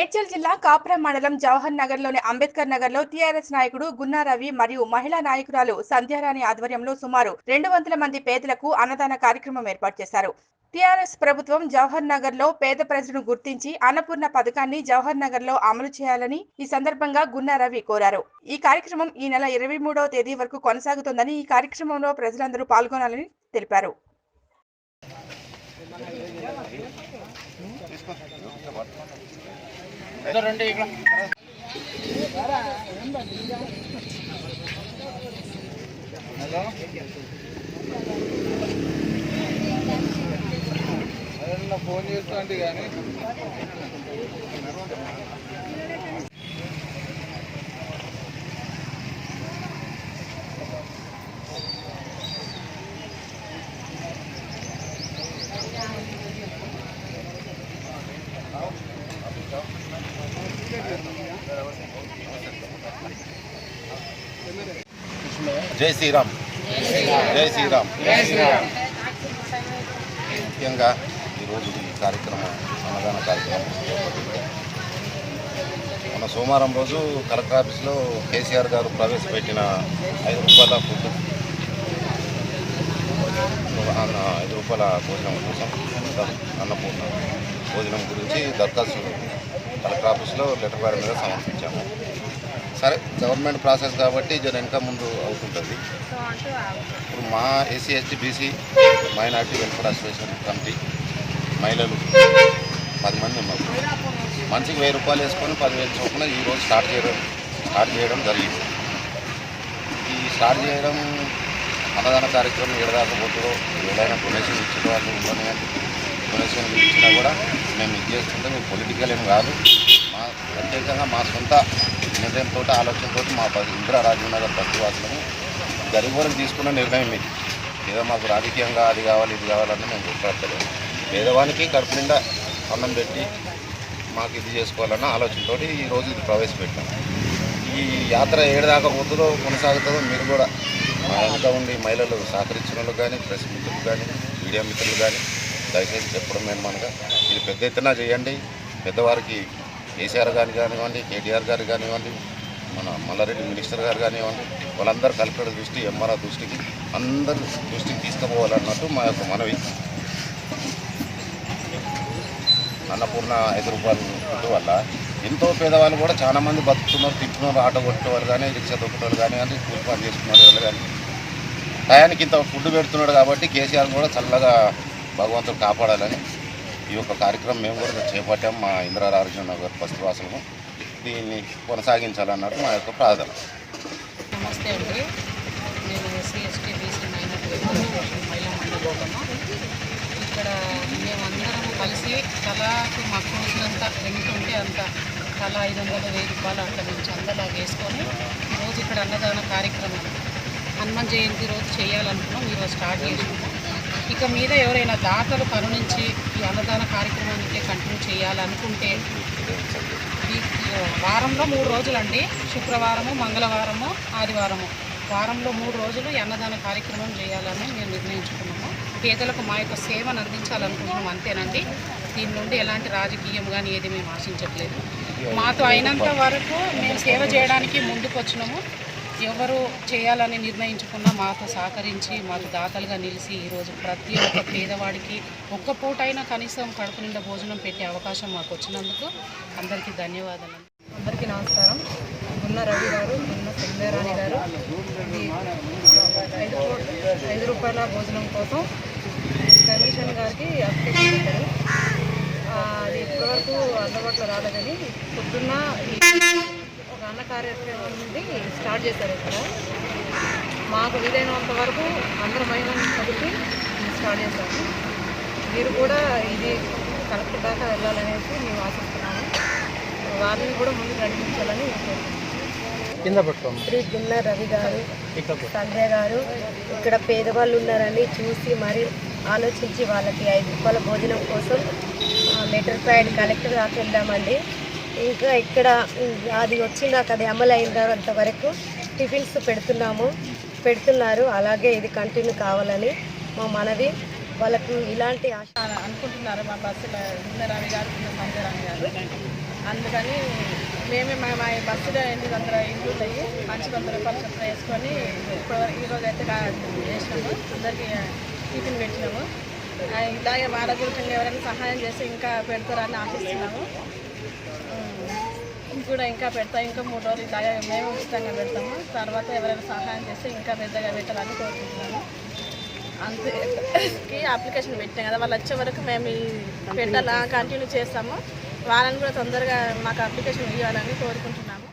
మేడ్చల్ జిల్లా కాప్రా మండలం జవహర్ నగర్లోని అంబేద్కర్ నగర్లో టీఆర్ఎస్ నాయకుడు గున్నా రవి మరియు మహిళా నాయకురాలు సంధ్యారాణి ఆధ్వర్యంలో సుమారు రెండు వందల మంది పేదలకు అన్నదాన కార్యక్రమం ఏర్పాటు చేశారు. టీఆర్ఎస్ ప్రభుత్వం జవహర్ నగర్లో పేద ప్రజలను గుర్తించి అన్నపూర్ణ పథకాన్ని జవహర్ నగర్లో అమలు చేయాలని ఈ సందర్భంగా గున్నా రవి కోరారు. ఈ కార్యక్రమం ఈ నెల ఇరవై మూడవ తేదీ వరకు కొనసాగుతుందని ఈ కార్యక్రమంలో ప్రజలందరూ పాల్గొనాలని తెలిపారు. హలో? ఫోన్ చేస్తా కానీ. జై శ్రీరామ్. జై శ్రీరామ్. ముఖ్యంగా ఈరోజు ఈ కార్యక్రమం అన్నదాన కార్యక్రమం మన సోమవారం రోజు కలెక్టర్ ఆఫీస్లో కేసీఆర్ గారు ప్రవేశపెట్టిన ఐదు రూపాయల ఫుడ్ అన్న ఐదు రూపాయల భోజనం కోసం అన్నపూర్ణ భోజనం గురించి దరఖాస్తు కలెక్టర్ ఆఫీస్లో లెటర్ ప్యాడ్ మీద సమర్పించాము. సరే గవర్నమెంట్ ప్రాసెస్ కాబట్టి జర వెనక ముందు అవుతుంటుంది. ఇప్పుడు మా SC ST BC minority welfare association committee మహిళలు పది మంది ఉన్నారు. మనిషికి వెయ్యి రూపాయలు వేసుకొని పదివేలు చొప్పున ఈరోజు స్టార్ట్ చేయడం స్టార్ట్ చేయడం జరిగింది. ఈ స్టార్ట్ చేయడం అన్నదాన కార్యక్రమం ఎడదాకపోతుందో ఏదైనా డొనేషన్ ఇచ్చిన వాళ్ళు ఉండని కానీ డొనేషన్ ఇచ్చినా కూడా మేము ఇది చేస్తుంటే మేము పొలిటికల్ ఏం కాదు. మా ప్రత్యేకంగా మా సొంత నిర్ణయంతో ఆలోచనతో మా ఇందిరా రాజీవ్ నగర్ బస్తివాసులను గరీబులకు తీసుకున్న నిర్ణయం ఇది. ఏదో మాకు రాజకీయంగా అది కావాలి ఇది కావాలని మేము గుర్తుపడతలేదు పేదవానికి కడుపు నిండా అన్నం పెట్టి మాకు ఇది చేసుకోవాలన్న ఆలోచనతో ఈరోజు ఇది ప్రవేశపెట్టాం. ఈ యాత్ర ఏడదాకా పోతుందో కొనసాగుతుందో మీరు కూడా మా వెనుక ఉండి మహిళలు సహకరించిన వాళ్ళు కానీ ప్రెస్ మిత్రులు కానీ మీడియా మిత్రులు కానీ దయచేసి చెప్పడం ఏమనగా ఇది పెద్ద ఎత్తున చేయండి. పెద్దవారికి కేసీఆర్ గారు కానివ్వండి కేటీఆర్ గారు కానివ్వండి మన మల్లారెడ్డి మినిస్టర్ గారు కానివ్వండి వాళ్ళందరూ కలెక్టర్ దృష్టి ఎంఆర్ఆర్ దృష్టికి అందరు దృష్టికి తీసుకుపోవాలన్నట్టు మా యొక్క మనవి. అన్నపూర్ణ ఐదు రూపాయలు వల్ల ఎంతో పేదవాళ్ళు కూడా చాలా మంది బతుకుతున్నారు తిప్పుతున్నారు ఆటో కొట్టేవాళ్ళు కానీ రిక్షా దొక్కునే కానివ్వండి కానీ కూలి పని చేసుకునే వాళ్ళు కానీ. టయానికి ఇంత ఫుడ్ పెడుతున్నాడు కాబట్టి కేసీఆర్ కూడా చల్లగా భగవంతుడు కాపాడాలని ఈ యొక్క కార్యక్రమం మేము కూడా చేపట్టాం మా ఇంద్రారాజు నగర్ బస్తివాసులము దీన్ని కొనసాగించాలన్నట్టు మా యొక్క ప్రార్థన. నమస్తే అండి. నేను ఎస్సీ ఎస్టీ బీసీ మైనార్టీ మహిళా మండలంలో ఇక్కడ మేమందరం కలిసి కళకు మాకు తోచినంత ఎంత ఉంటే అంత తల ఐదు వందల వెయ్యి రూపాయలు అక్కడ నుంచి చందలా వేసుకొని ఈరోజు ఇక్కడ అన్నదాన కార్యక్రమం హనుమాన్ జయంతి రోజు చేయాలనుకున్నాం. ఈరోజు స్టార్ట్ చేసుకున్నాం ఇక మీద ఎవరైనా దాతలు కరుణించి ఈ అన్నదాన కార్యక్రమానికి కంటిన్యూ చేయాలనుకుంటే ఈ వారంలో మూడు రోజులండి. శుక్రవారము మంగళవారము ఆదివారము. వారంలో మూడు రోజులు అన్నదాన కార్యక్రమం చేయాలని మేము నిర్ణయించుకున్నాము. పేదలకు మా యొక్క సేవను అందించాలనుకుంటున్నాం అంతేనండి. దీని నుండి ఎలాంటి రాజకీయం కానీ ఏది మేము ఆశించట్లేదు. మాతో అయినంత వరకు మేము సేవ చేయడానికి ముందుకు వచ్చినాము ఎవరు చేయాలని నిర్ణయించుకున్నా మాతో సహకరించి మాకు దాతలుగా నిలిచి ఈరోజు ప్రతి ఒక్క పేదవాడికి ఒక్క పూటైనా కనీసం కడుపు నిండా భోజనం పెట్టే అవకాశం మాకు వచ్చినందుకు అందరికీ ధన్యవాదాలు. అందరికీ నమస్కారం. గున్న రవి గారు గున్న సంధ్యారాణి గారు ఐదు ఐదు రూపాయల భోజనం కోసం కమిషన్ గారికి అప్లికేషన్ పెట్టారు. అది ఇప్పటివరకు అందుబాటులో రాలేదని పొద్దున్న కార్యక్రమం నుండి స్టార్ట్ చేశారు ఇక్కడ. మాకు వీలైనంత వరకు అందరు మహిళలను కలిపి స్టార్ట్ చేశాము. మీరు కూడా ఇది కలెక్టర్ దాకా వెళ్ళాలనేసి మేము ఆశిస్తున్నాము. వారిని కూడా ముందుకు నడిపించాలని కింద శ్రీ గున్న రవి గారు సంధ్య గారు ఇక్కడ పేదవాళ్ళు ఉన్నారని చూసి మరి ఆలోచించి వాళ్ళకి ఐదు రూపాయల భోజనం కోసం లెటర్ ప్యాడ్ కలెక్టర్ దాకా వెళ్ళామండి ఇంకా ఇక్కడ అది వచ్చినాక అది అమలు అయినంత వరకు టిఫిన్స్ పెడుతున్నాము. పెడుతున్నారు. అలాగే ఇది కంటిన్యూ కావాలని మా మనవి. వాళ్ళకు ఇలాంటి ఆశ అనుకుంటున్నారు మా బస్సులో గున్నరామి గారు గున్న గారు. అందుకని మేమే మా మా బస్సులో ఎనిమిది వందల ఇంక్లూడ్ అయ్యి మంచి వంద రూపాయలు చొప్పున వేసుకొని ఈరోజు అయితే చేసినాము అందరికీ టిఫిన్ పెట్టినాము. ఇలాగే వాళ్ళ గురించి ఎవరైనా సహాయం చేసి ఇంకా పెడతారని ఆశిస్తున్నాము. కూడా ఇంకా పెడతాం ఇంకా మూడు రోజులు ఇలాగే మేము ఉచితంగా పెడతాము. తర్వాత ఎవరైనా సహాయం చేస్తే ఇంకా పెద్దగా పెట్టాలని కోరుకుంటున్నాము అంతే అప్లికేషన్ పెట్టాం కదా వాళ్ళు వచ్చే వరకు మేము పెట్టాలా కంటిన్యూ చేస్తాము. వాళ్ళని కూడా తొందరగా మాకు అప్లికేషన్ ఇవ్వాలని కోరుకుంటున్నాము.